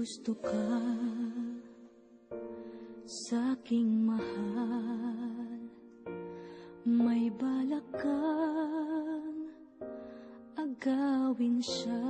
gusto ka sa aking mahal. May balak kang agawin siya.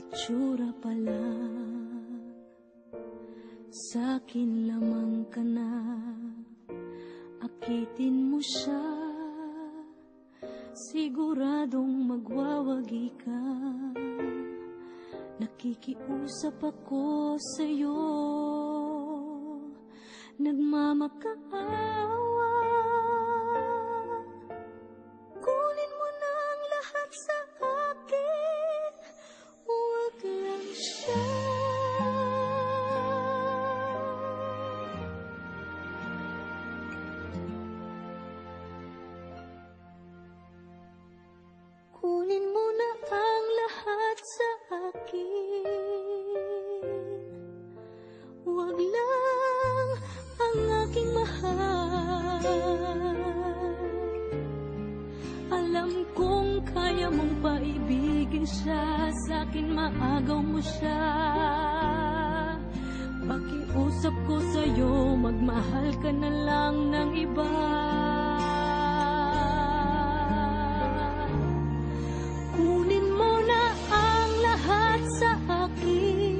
Itsura pa lang. Sa akin lamang ka na. Akitin mo siya. Siguradong magwawagi ka Nakikiusap ako sa'yo. Nagmamakaawa kaya mong paibigin siya? Sa akin maagaw mo siya. Pakiusap ko sa'yo Magmahal ka na lang ng iba. Kunin mo na ang lahat sa akin.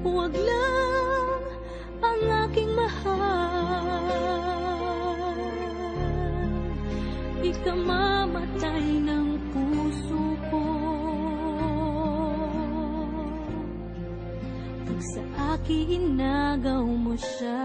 Huwag lang ang aking mahal Ikamamatay ng puso ko. Pag sa akin nagaw mo siya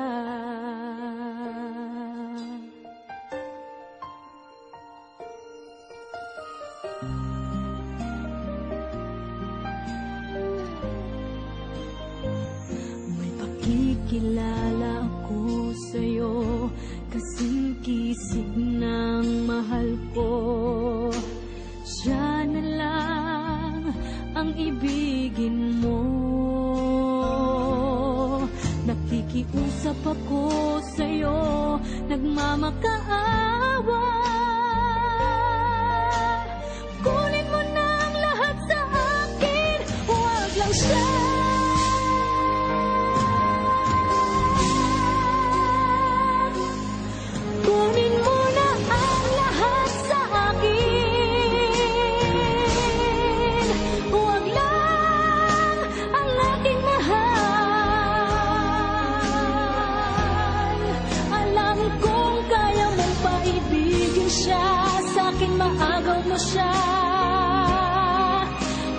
pakikilala ako sa'yo Kasing kisig ng mahal ko. Siya na lang ang ibigin mo. Nakikiusap ako sa'yo Nagmamakaawa. Kunin mo na lahat sa akin. Huwag lang siya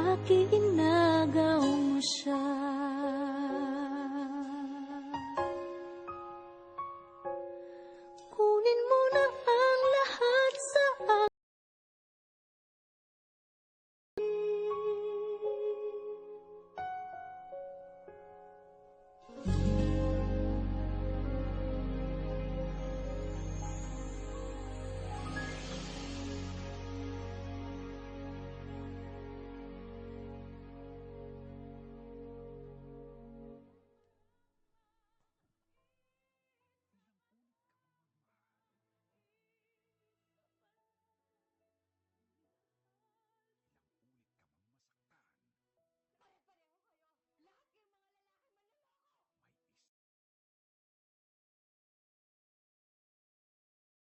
aking inagaw mo siya.